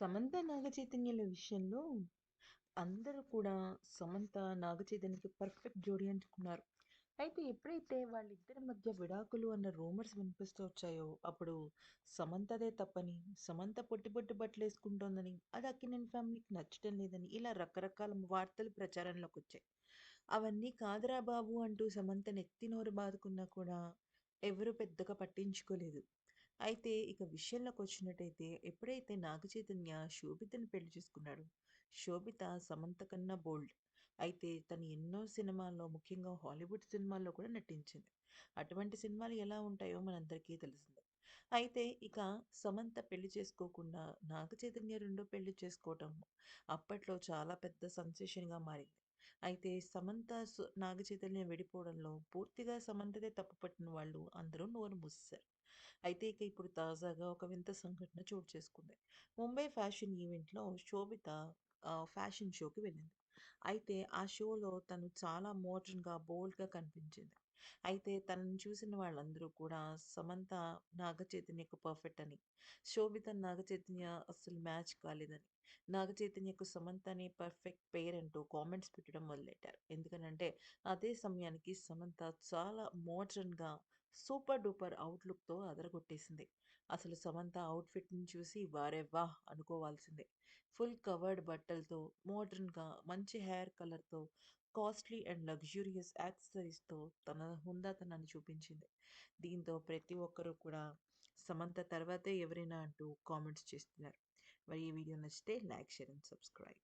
సమంత నాగచైతన్యుల విషయంలో అందరూ కూడా సమంత నాగచైతన్యకి పర్ఫెక్ట్ జోడీ అనుకున్నారు. అయితే ఎప్పుడైతే వాళ్ళిద్దరి మధ్య విడాకులు అన్న రూమర్స్ వినిపిస్తూ వచ్చాయో, అప్పుడు సమంతదే తప్పని, సమంత పొట్టి పొట్టి బట్టలేసుకుంటోందని, అది అక్కినేని ఫ్యామిలీకి నచ్చటం లేదని, ఇలా రకరకాల వార్తలు ప్రచారంలోకి వచ్చాయి అవన్నీ కాదురా బాబు అంటూ సమంత నెత్తి నోరు బాదుకున్నా కూడా ఎవరు పెద్దగా పట్టించుకోలేదు. అయితే ఇక విషయంలోకి వచ్చినట్టయితే ఎప్పుడైతే నాగచైతన్య శోభితను పెళ్ళి చేసుకున్నాడో, శోభిత సమంత కన్నా బోల్డ్. అయితే తను ఎన్నో సినిమాల్లో ముఖ్యంగా హాలీవుడ్ సినిమాల్లో కూడా నటించింది. అటువంటి సినిమాలు ఎలా ఉంటాయో మనందరికీ తెలిసిందే. అయితే ఇక సమంత పెళ్ళి చేసుకోకుండా నాగచైతన్య రెండో పెళ్ళి చేసుకోవటం అప్పట్లో చాలా పెద్ద సెన్సేషన్‌గా మారింది. అయితే సమంత, నాగచైతన్యం నాగచైతన్య విడిపోవడంలో పూర్తిగా సమంతదే తప్పు పట్టిన వాళ్ళు అందరూ నోరు మూసేశారు. అయితే ఇక ఇప్పుడు తాజాగా ఒక వింత సంఘటన చోటు చేసుకుంది. ముంబై ఫ్యాషన్ ఈవెంట్‌లో శోభిత ఫ్యాషన్ షోకి వెళ్ళింది. అయితే ఆ షోలో తను చాలా మోడర్న్‌గా, బోల్డ్‌గా కనిపించింది. అయితే తనను చూసిన వాళ్ళందరూ కూడా సమంత నాగచైతన్యకు పర్ఫెక్ట్ అని, శోభిత నాగచైతన్య అస్సలు మ్యాచ్ కాలేదని, నాగచైతన్యకు సమంతనే పర్ఫెక్ట్ పేర్ అంటూ కామెంట్స్ పెట్టడం మొదలెట్టారు. ఎందుకనంటే అదే సమయానికి సమంత చాలా మోడ్రన్‌గా సూపర్ డూపర్ అవుట్‌లుక్‌తో అదరగొట్టేసింది. అసలు సమంత అవుట్‌ఫిట్‌ని చూసి వారే వాహ్ అనుకోవాల్సిందే. ఫుల్ కవర్డ్ బట్టలతో, మోడ్రన్‌గా, మంచి హెయిర్ కలర్‌తో, కాస్ట్‌లీ అండ్ లగ్జూరియస్ యాక్సెసరీస్‌తో తన హుందాతనాన్ని చూపించింది. దీంతో ప్రతి ఒక్కరు కూడా సమంత తర్వాతే ఎవరైనా అంటూ కామెంట్స్ చేస్తున్నారు. మరి ఈ వీడియో నచ్చితే లైక్, షేర్ అండ్ సబ్స్క్రైబ్.